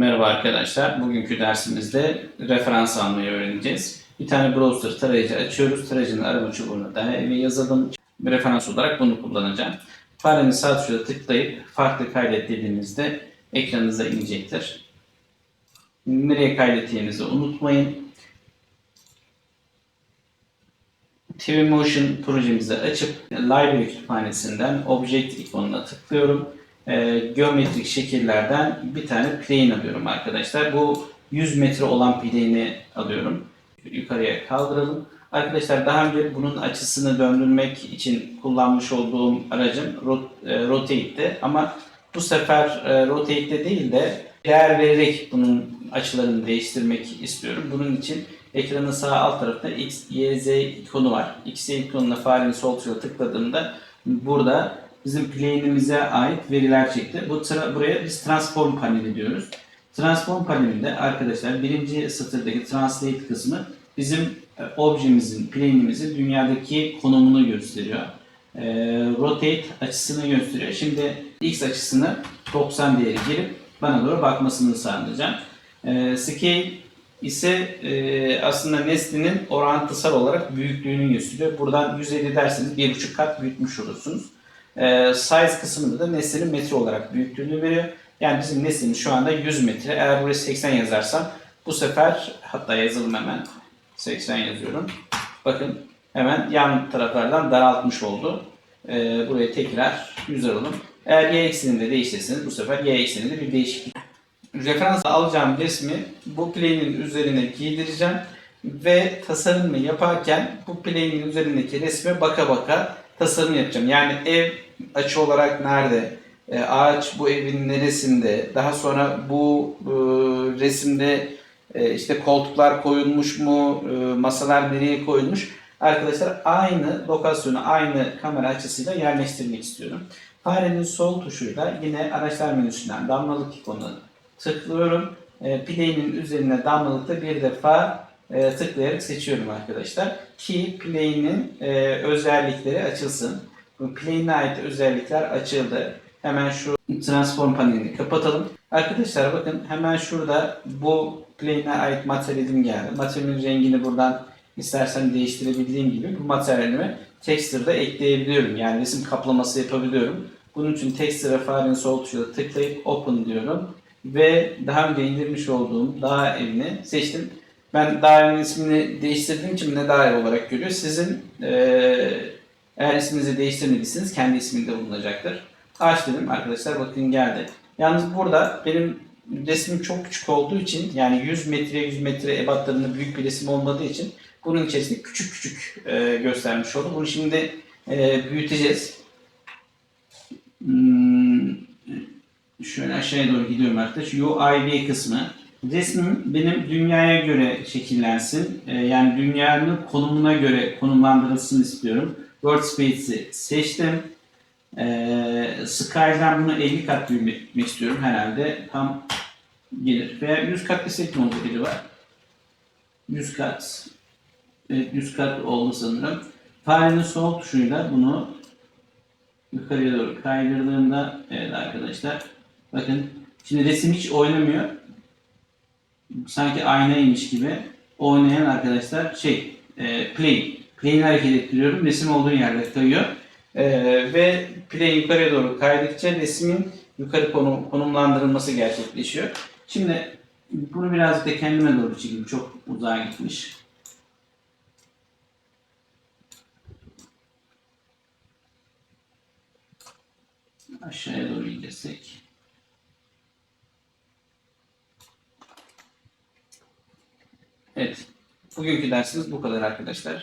Merhaba arkadaşlar. Bugünkü dersimizde referans almayı öğreneceğiz. Bir tane browser tarayıcı açıyoruz. Tarayıcının arama çubuğuna dair ve yazılım bir referans olarak bunu kullanacağım. Farenin sağ tuşuna tıklayıp farklı kaydet dediğinizde ekranınıza inecektir. Nereye kaydettiğinizi unutmayın. Twinmotion projemizi açıp Library kütüphanesinden Object ikonuna tıklıyorum. Ee, geometrik şekillerden bir tane plane alıyorum arkadaşlar. Bu 100 metre olan plane'i alıyorum. Yukarıya kaldıralım. Arkadaşlar daha önce bunun açısını döndürmek için kullanmış olduğum aracım rot- e, Rotate'ti. Ama bu sefer e, Rotate'de değil de değer vererek bunun açılarını değiştirmek istiyorum. Bunun için ekranın sağ alt tarafında X, Y, Z ikonu var. X, Y ikonuna farenin sol tuşuna tıkladığımda burada bizim plane'imize ait veriler çıktı. Bu buraya biz transform paneli diyoruz. Transform panelinde arkadaşlar birinci satırdaki translate kısmı bizim e, objemizin, plane'imizin dünyadaki konumunu gösteriyor. E, rotate açısını gösteriyor. Şimdi x açısını 90 değeri girip bana doğru bakmasını sağlayacağım. E, scale ise e, aslında nesnenin orantısal olarak büyüklüğünü gösteriyor. Buradan 150 derseniz 1,5 kat büyütmüş olursunuz. E, size kısmında da nesnenin metre olarak büyüklüğünü veriyor. Yani bizim nesnemiz şu anda 100 metre. Eğer buraya 80 yazarsam bu sefer hatta yazalım hemen 80 yazıyorum. Bakın hemen yan taraflardan daraltmış oldu. E, buraya tekrar 100 alalım. Eğer y eksenini de değiştirirseniz bu sefer y ekseninde bir değişiklik referans alacağım resmi bu plane'in üzerine giydireceğim ve tasarımı yaparken bu plane'in üzerindeki resme baka baka tasarım yapacağım. Yani ev açı olarak nerede, e, ağaç bu evin neresinde, daha sonra bu e, resimde e, işte koltuklar koyulmuş mu, e, masalar nereye koyulmuş. Arkadaşlar aynı lokasyonu, aynı kamera açısıyla yerleştirmek istiyorum. Farenin sol tuşuyla yine araçlar menüsünden damlalık ikonuna tıklıyorum. E, plane'in üzerine damlalıkta bir defa e, tıklayarak seçiyorum arkadaşlar. Ki plane'in e, özellikleri açılsın. Plane'e ait özellikler açıldı. Hemen şu transform panelini kapatalım. Arkadaşlar bakın hemen şurada bu plane'e ait materyalim geldi. Materyalin rengini buradan istersen değiştirebildiğim gibi bu materyalimi texture'da ekleyebiliyorum. Yani resim kaplaması yapabiliyorum. Bunun için texture'a farenin sol tuşuyla tıklayıp open diyorum ve daha önce indirmiş olduğum dağ evini seçtim. Ben dağ evinin ismini değiştirdiğim için ne ev olarak görüyor. Sizin eee, eğer isminizi değiştirmediyseniz kendi isminde bulunacaktır. Aç dedim arkadaşlar bakın geldi. Yalnız burada benim resmim çok küçük olduğu için yani 100 metre 100 metre ebatlarında büyük bir resim olmadığı için bunun içerisinde küçük küçük eee, göstermiş oldu. Bunu şimdi eee, büyüteceğiz. Hmm, şöyle aşağıya doğru gidiyorum arkadaşlar. UIV kısmı. Resmim benim dünyaya göre şekillensin. Ee, yani dünyanın konumuna göre konumlandırılsın istiyorum. Workspace'i seçtim. Ee, Sky'den bunu 50 kat büyütmek istiyorum herhalde. Tam gelir. Veya 100 kat desek ne olacak acaba? 100 kat. Evet 100 kat oldu sanırım. Farenin sol tuşuyla bunu yukarıya doğru kaydırdığımda evet arkadaşlar bakın şimdi resim hiç oynamıyor. Sanki aynaymış gibi oynayan arkadaşlar şey e, play. Play'ini hareket ettiriyorum. Resim olduğu yerde kayıyor. E, ve play yukarıya doğru kaydıkça resmin yukarı konum, konumlandırılması gerçekleşiyor. Şimdi bunu birazcık da kendime doğru çekeyim. Çok uzağa gitmiş. Aşağıya doğru indirsek. Evet. Bugünkü dersimiz bu kadar arkadaşlar.